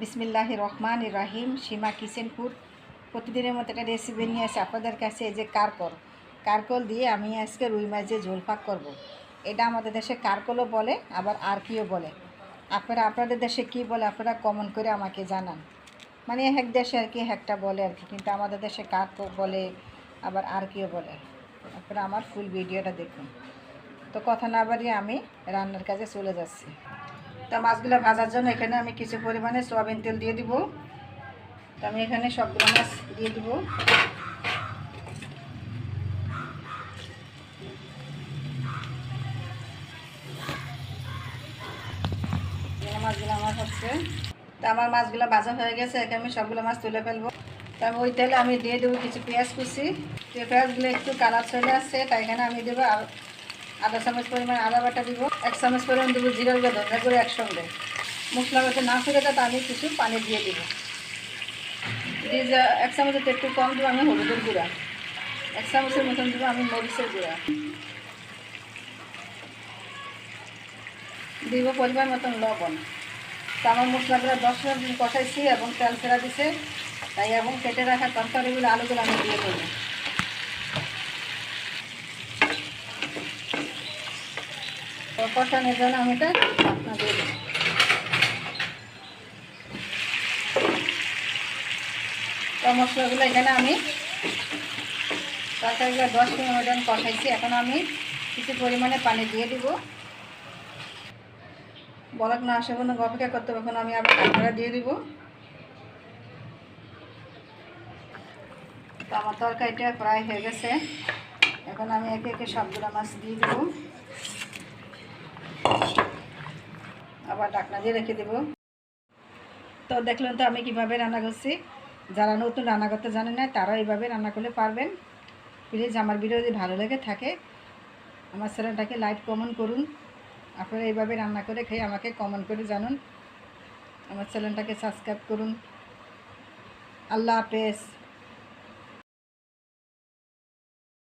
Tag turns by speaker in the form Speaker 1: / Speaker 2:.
Speaker 1: বিসমিল্লাহ রহমান রাহিম, সীমা কিচেনপুর। প্রতিদিনের মতো একটা রেসিপি নিয়ে আসে আপনাদের কাছে, এই যে কারকল। কারকল দিয়ে আমি আজকে রুই মাছ দিয়ে ঝোল করব। এটা আমাদের দেশে কারকলও বলে, আবার আর কিও বলে। আপনারা, আপনাদের দেশে কি বলে, আপনারা কমন করে আমাকে জানান। মানে এক দেশে আর কি একটা বলে আর কি, কিন্তু আমাদের দেশে কারকল বলে, আবার আর কিও বলে। আপনারা আমার ফুল ভিডিওটা দেখুন। তো কথা না বাড়িয়ে আমি রান্নার কাজে চলে যাচ্ছি। তা মাছগুলো ভাজার জন্য এখানে আমি কিছু পরিমাণে সয়াবিন তেল দিয়ে দিব। তা আমি এখানে সবগুলো মাছ দিয়ে দিব। মাছগুলো আমার হচ্ছে। তা আমার মাছগুলো ভাজা হয়ে গেছে এখানে আমি সবগুলো মাছ তুলে ফেলব। তা ওই তেলে আমি দিয়ে দেবো কিছু পেঁয়াজ কুচি। পেঁয়াজগুলো একটু কালার চলে আসছে তাই এখানে আমি দেবো আধা চামচ পরিমাণ আদা বাটা দিব, এক চামচ পরিমাণ দেবো জিরা গুঁড়ো ধনে করে একসঙ্গে। মশলা করতে না ফুটে তা আমি কিছু পানি দিয়ে দিব। দিয়ে যা, এক চামচের একটু কম দেবো আমি হলুদের গুঁড়া। এক চামচের মতন দেবো আমি মরিচের গুঁড়া। দিব পরিমাণ মতন লবণ। তো আমার মশলাগুলো দশ মিনিট কষাইছি এবং তেল ছেড়া দিছে। তাই এবং কেটে রাখা তরকারিগুলো, আলুগুলো আমি দিয়ে দেবো। তো কষানোর জন্য আমি এটা ঢাকনা দিয়ে তো মশলাগুলো এখানে আমি তরকারিগুলো দশ মিনিট কষাইছি, এখন আমি কিছু পরিমাণে পানি দিয়ে দিব। বলক না আসে কোনো অপেক্ষা করতে হবে, এখন আমি আবার ঢাকনাটা দিয়ে দিব। তো আমার তরকারিটা প্রায় হয়ে গেছে। এখন আমি একে একে সবগুলো মাছ দিয়ে দেবো। আবার ঢাকনা দিয়ে রেখে দেবো। তো দেখলেন তো আমি কীভাবে রান্না করছি। যারা নতুন রান্না করতে জানেন না, তারা এইভাবে রান্না করলে পারবেন। প্লিজ আমার ভিডিও যদি ভালো লেগে থাকে, আমার চ্যানেলটাকে লাইক কমেন্ট করুন। আপনারা এইভাবে রান্না করে খেয়ে আমাকে কমেন্ট করে জানুন। আমার চ্যানেলটাকে সাবস্ক্রাইব করুন। আল্লাহ হাফেজ।